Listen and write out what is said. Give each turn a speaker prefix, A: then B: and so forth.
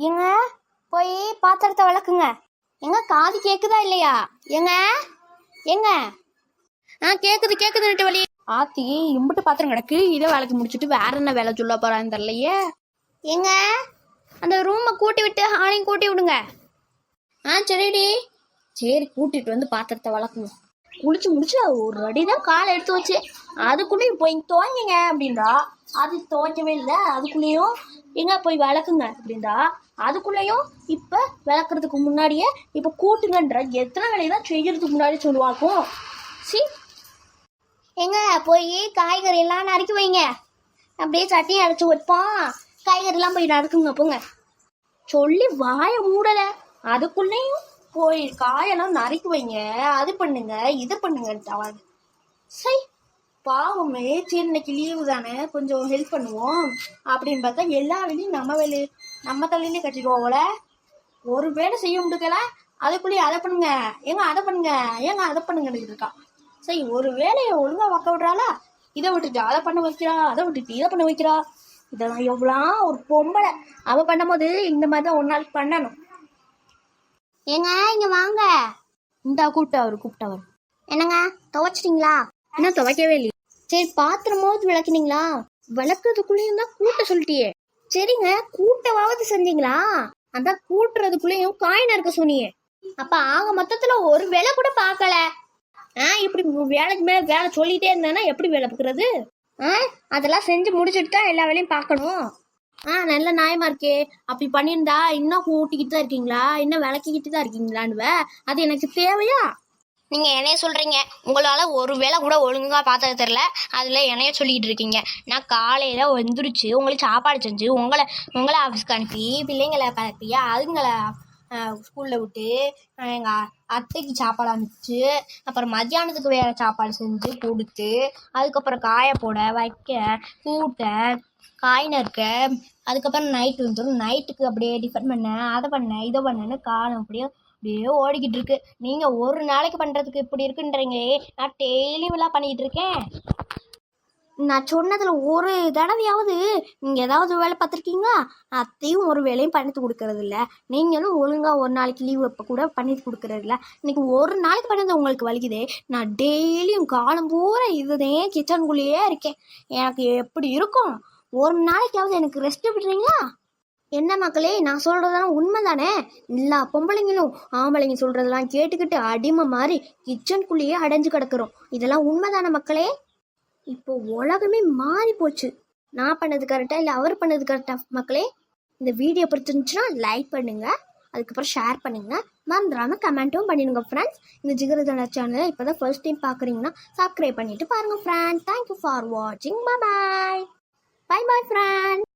A: ஏங்க போய் பாத்திரத்தை விளக்குங்க. எங்க? காது கேக்குதா இல்லையா? ஏங்க ஏங்க ஆ கேக்குது கேக்குதுன்ட்டு வழி ஆத்தி இம்புட்டு பாத்திரம் கிடக்கு. இதை வேலைக்கு முடிச்சுட்டு வேற என்ன வேலை சொல்ல போறான்னு தெரியலையே. ஏங்க அந்த ரூமை கூட்டி விட்டு ஹாலையும் கூட்டி விடுங்க. ஆ சரிடி. சரி கூட்டிட்டு வந்து பாத்திரத்தை வளர்க்கணும் குளிச்சு முடிச்சு ஒரு அடி தான் காலை எடுத்து வச்சு அதுக்குள்ளேயும் போய் துவங்கிங்க அப்படின்றா. அது துவைக்கவே இல்லை. அதுக்குள்ளேயும் எங்க போய் விளக்குங்க அப்படின்றா. அதுக்குள்ளேயும் இப்போ விளக்குறதுக்கு முன்னாடியே இப்போ கூட்டுங்கன்ற எத்தனை வேலையை தான் செய்யறதுக்கு முன்னாடி சொல்லுவாக்கும். சி. எங்க போய் காய்கறி எல்லாம் நறுக்கி வைங்க. அப்படியே சட்டியை அரைச்சி வைப்போம். காய்கறிலாம் போய் நறுக்குங்க போங்க. சொல்லி வாய மூடலை. அதுக்குள்ளேயும் போய் காயெல்லாம் நறுக்கி வைங்க. அது பண்ணுங்க இது பண்ணுங்க சரி பாவமே சரி இன்னைக்கு லீவு தானே கொஞ்சம் ஹெல்ப் பண்ணுவோம். அப்படின்னு பார்த்தா எல்லா வேலையும் நம்ம வேலையை நம்ம தலையிலே கட்டிடுவோம்ல ஒரு வேலை செய்ய முடிக்கல அதுக்குள்ளேயே அதை பண்ணுங்க. ஏங்க அதை பண்ணுங்க. ஏங்க அதை பண்ணுங்கன்னு இருக்கா சரி ஒரு வேலையை ஒழுங்கா வக்க விடுறாளா? இதை விட்டுட்டு அதை பண்ண வைக்கிறா அதை விட்டுட்டு இதை பண்ண வைக்கிறா. இதெல்லாம் எவ்வளோ ஒரு பொம்பளை. அவள் பண்ணும்போது இந்த மாதிரி தான் ஒரு நாள் பண்ணணும். ஏங்க இங்க வாங்க. இந்தா கூப்பிட்டவர் கூப்பிட்டவர் என்னங்க துவைச்சிட்டீங்களா? இன்னும் துவைக்கவே இல்லையா. சரி பாத்திரமாவது விளக்குனீங்களா? விளக்குறதுக்குள்ளேயும் தான் கூட்ட சொல்லிட்டியே. சரிங்க கூட்டவாவது செஞ்சீங்களா? அதான் கூட்டுறதுக்குள்ளேயும் காயின் இருக்க சொன்னியே. அப்ப ஆக மொத்தத்துல ஒரு வேலை கூட பார்க்கல. ஆ இப்படி வேலைக்கு மேல வேலை சொல்லிட்டே இருந்தேன்னா எப்படி வேலை பார்க்கறது? ஆ அதெல்லாம் செஞ்சு முடிச்சுட்டு தான் எல்லா வேலையும் பார்க்கணும். ஆ நல்ல நியாயமா இருக்கே. அப்படி பண்ணியிருந்தா இன்னும் கூட்டிக்கிட்டு தான் இருக்கீங்களா? இன்னும் விளக்கிக்கிட்டு தான் இருக்கீங்களான்னுவ? அது எனக்கு தேவையா?
B: நீங்க என்னைய சொல்றீங்க. உங்களால ஒரு வேளை கூட ஒழுங்கா பார்த்தது தெரியல. அதுல என்னைய சொல்லிட்டு இருக்கீங்க. நான் காலையில வந்துருச்சு உங்களுக்கு சாப்பாடு செஞ்சு உங்களை உங்களை ஆஃபீஸ்க்கு அனுப்பி பிள்ளைங்களை பரப்பி அதுங்களை ஸ்கூலில் விட்டு எங்கள் அத்தைக்கு சாப்பாடு அனுப்பிச்சு அப்புறம் மத்தியானத்துக்கு வேறு சாப்பாடு செஞ்சு கொடுத்து அதுக்கப்புறம் காய போட வைக்க கூட்ட காய் நறுக்க அதுக்கப்புறம் நைட்டு வந்துடும் நைட்டுக்கு அப்படியே டிஃபன் பண்ணேன் அதை பண்ணேன் இதை பண்ணேன்னு காலம் அப்படியே அப்படியே ஓடிக்கிட்டு இருக்கு. நீங்கள் ஒரு நாளைக்கு பண்ணுறதுக்கு இப்படி இருக்குன்றீங்க நான் டெய்லியும் எல்லாம் பண்ணிக்கிட்டு இருக்கேன்.
A: நான் சொன்னதில் ஒரு தடவையாவது நீங்கள் ஏதாவது வேலை பார்த்துருக்கீங்களா? அத்தையும் ஒரு வேலையும் பண்ணிட்டு கொடுக்கறது இல்லை நீங்களும் ஒழுங்காக ஒரு நாளைக்கு லீவ் இப்போ கூட பண்ணி கொடுக்கறது இல்லை இன்னைக்கு ஒரு நாளைக்கு பண்ணது உங்களுக்கு வலிக்குதே? நான் டெய்லியும் காலம் பூரா இதுதான் கிச்சனுக்குள்ளேயே இருக்கேன். எனக்கு எப்படி இருக்கும்? ஒரு நாளைக்காவது எனக்கு ரெஸ்ட் விடுறீங்களா என்ன மக்களே நான் சொல்றதெல்லாம் உண்மைதானே? எல்லா பொம்பளைங்களும் ஆம்பளைங்க சொல்கிறதெல்லாம் கேட்டுக்கிட்டு அடிமை மாதிரி கிச்சனுக்குள்ளேயே அடைஞ்சு கிடக்குறோம். இதெல்லாம் உண்மைதானே மக்களே? இப்போ உலகமே மாறி போச்சு. நான் பண்ணது கரெக்டாக இல்லை அவர் பண்ணது கரெக்டாக மக்களே? இந்த வீடியோ பிடிச்சிருந்துச்சுன்னா லைக் பண்ணுங்கள் அதுக்கப்புறம் ஷேர் பண்ணுங்க. மறந்துடாமல் கமெண்ட்டும் பண்ணிடுங்க ஃப்ரெண்ட்ஸ் இந்த ஜிகரதன சேனலை இப்போ தான் ஃபர்ஸ்ட் டைம் பார்க்குறீங்கன்னா சப்ஸ்கிரைப் பண்ணிட்டு பாருங்கள் ஃப்ரெண்ட்ஸ் தேங்க்யூ ஃபார் வாட்சிங் பாய் பாய் பாய் ஃப்ரெண்ட்ஸ்